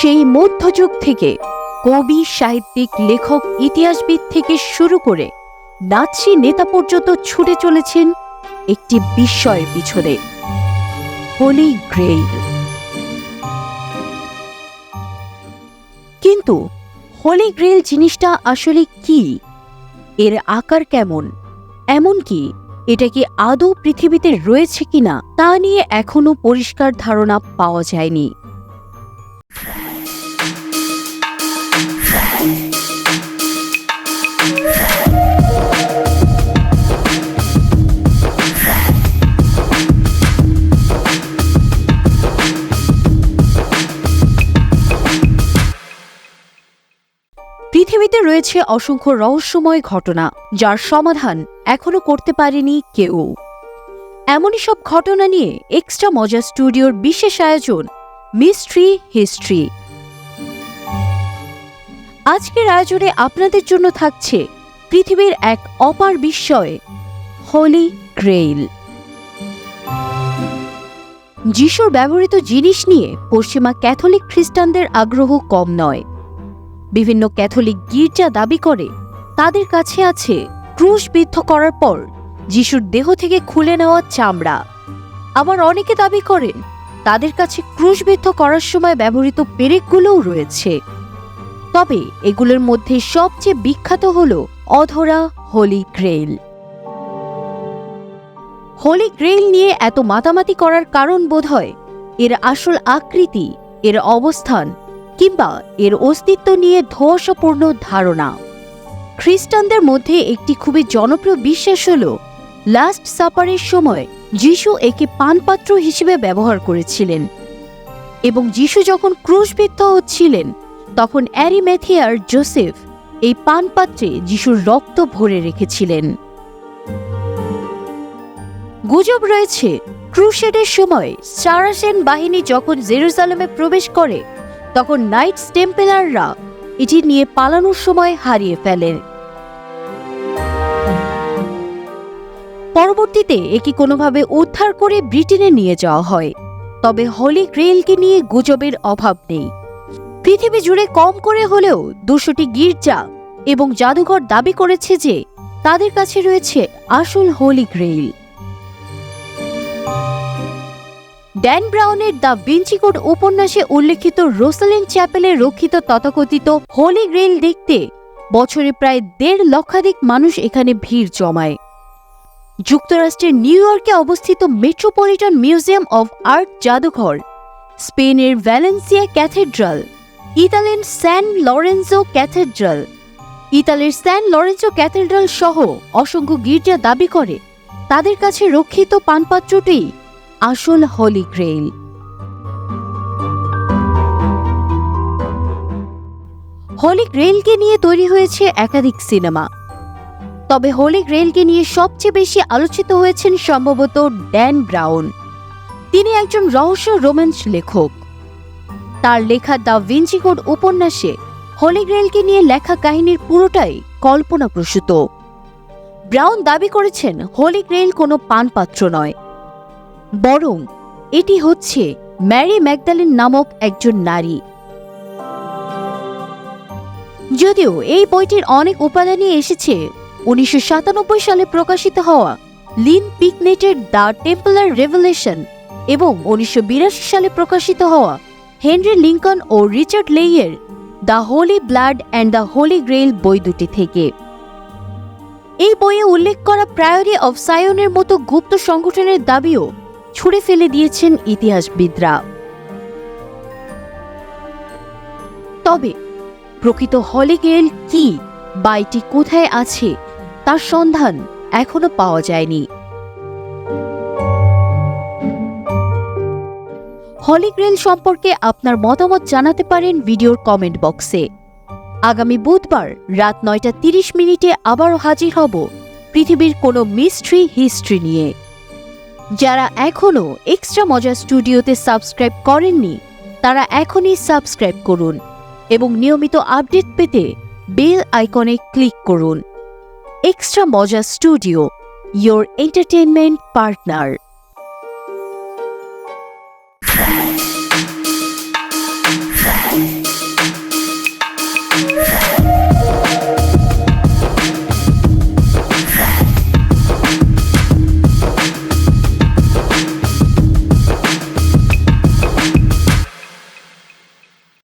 সেই মধ্যযুগ থেকে কবি, সাহিত্যিক, লেখক, ইতিহাসবিদ থেকে শুরু করে নাৎসি নেতা পর্যন্ত ছুটে চলেছেন একটি বিস্ময়ের পিছনে। হোলি গ্রেইল কিন্তু হোলি গ্রেইল জিনিসটা আসলে কি? এর আকার কেমন? এমনকি এটা কি আদৌ পৃথিবীতে রয়েছে কিনা তা নিয়ে এখনও পরিষ্কার ধারণা পাওয়া যায়নি। পৃথিবীতে রয়েছে অসংখ্য রহস্যময় ঘটনা, যার সমাধান এখনও করতে পারেনি কেউ। এমনই সব ঘটনা নিয়ে এক্সট্রা মজা স্টুডিওর বিশেষ আয়োজন মিস্ট্রি হিস্ট্রি আজকের আয়োজনে আপনাদের জন্য থাকছে পৃথিবীর এক অপার বিস্ময় হোলি গ্রেইল যিশুর ব্যবহৃত জিনিস নিয়ে পশ্চিমা ক্যাথলিক খ্রিস্টানদের আগ্রহ কম নয়। বিভিন্ন ক্যাথলিক গির্জা দাবি করে, তাদের কাছে আছে ক্রুশবিদ্ধ করার পর যিশুর দেহ থেকে খুলে নেওয়া চামড়া। আবার অনেকে দাবি করেন, তাদের কাছে ক্রুশবিদ্ধ করার সময় ব্যবহৃত পেরেকগুলোও রয়েছে। তবে এগুলোর মধ্যে সবচেয়ে বিখ্যাত হল অধরা হোলি গ্রেইল। হোলি গ্রেইল নিয়ে এত মাতামাতি করার কারণ বোধহয়, এর আসল আকৃতি, এর অবস্থান কিংবা এর অস্তিত্ব নিয়ে ধোঁয়াশাপূর্ণ ধারণা। খ্রিস্টানদের মধ্যে একটি খুবই জনপ্রিয় বিশ্বাস হল, লাস্ট সাপারের সময় যিশু একে পানপাত্র হিসেবে ব্যবহার করেছিলেন এবং যিশু যখন ক্রুশবিদ্ধ হচ্ছিলেন তখন অ্যারিম্যাথিয়ার জোসেফ এই পানপাত্রে যিশুর রক্ত ভরে রেখেছিলেন। গুজব রয়েছে, ক্রুশেডের সময় সারাসেন বাহিনী যখন জেরুজালেমে প্রবেশ করে তখন নাইটস টেম্পেলাররা এটি নিয়ে পালানোর সময় হারিয়ে ফেলেন। পরবর্তীতে একে কোনোভাবে উদ্ধার করে ব্রিটেনে নিয়ে যাওয়া হয়, তবে হলি গ্রেইলকে নিয়ে গুজবের অভাব নেই। পৃথিবী জুড়ে কম করে হলেও দুশোটি গির্জা এবং জাদুঘর দাবি করেছে যে তাদের কাছে রয়েছে আসল হোলি গ্রেইল। ড্যান ব্রাউনের দ্য ভিঞ্চি কোড উপন্যাসে উল্লেখিত রোসালিন চ্যাপেলে রক্ষিত তথাকথিত হোলি গ্রেইল দেখতে বছরে প্রায় দেড় লক্ষাধিক মানুষ এখানে ভিড় জমায়। যুক্তরাষ্ট্রের নিউ ইয়র্কে অবস্থিত মেট্রোপলিটন মিউজিয়াম অব আর্ট জাদুঘর, স্পেনের ভ্যালেন্সিয়া ক্যাথেড্রাল, ইতালির স্যান লরেন্সো ক্যাথেড্রাল, ইতালির স্যান লরেন্সো ক্যাথেড্রাল সহ অসংখ্য গির্জা দাবি করে, তাদের কাছে রক্ষিত পানপাত্রটি আসল হোলি গ্রেইল হোলি গ্রেইলকে নিয়ে তৈরি হয়েছে একাধিক সিনেমা। তবে হোলি গ্রেইলকে নিয়ে সবচেয়ে বেশি আলোচিত হয়েছেন সম্ভবত ড্যান ব্রাউন তিনি একজন রহস্য রোম্যান্স লেখক। তার লেখা দ্য ভিঞ্চি কোড উপন্যাসে হোলি গ্রেইলকে নিয়ে লেখা কাহিনীর পুরোটাই কল্পনাপ্রসূত। ব্রাউন দাবি করেছেন হোলি গ্রেইল কোনো পানপাত্র নয়। বরং এটি হচ্ছে ম্যারি ম্যাকদালিন নামক একজন নারী। যদিও এই বইটির অনেক উপাদানই এসেছে, উনিশশো সাতানব্বই সালে প্রকাশিত হওয়া লিন পিকনেটের দ্য টেম্পলার রেভলিউশন এবং উনিশশো বিরাশি সালে প্রকাশিত হওয়া হেনরি লিঙ্কন ও Richard লেইয়ের the holy blood and the holy grail বই দুটি থেকে। এই বইয়ে উল্লেখ করা প্রায়োরি অফ সায়নের মতো গুপ্ত সংগঠনের দাবিও ছুড়ে ফেলে দিয়েছেন ইতিহাসবিদরা। তবে, প্রকৃত হলিগেল কি বা এটি কোথায় আছে, তার সন্ধান এখনও পাওয়া যায়নি। হলিগ্রেল সম্পর্কে আপনার মতামত জানাতে পারেন ভিডিওর কমেন্ট বক্সে। আগামী বুধবার রাত নয়টা তিরিশ মিনিটে আবারও হাজির হব পৃথিবীর কোনো মিস্ট্রি হিস্ট্রি নিয়ে। যারা এখনও এক্সট্রা মজা স্টুডিওতে সাবস্ক্রাইব করেননি, তারা এখনই সাবস্ক্রাইব করুন এবং নিয়মিত আপডেট পেতে বেল আইকনে ক্লিক করুন। এক্সট্রা মজা স্টুডিও ইয়োর এন্টারটেনমেন্ট পার্টনার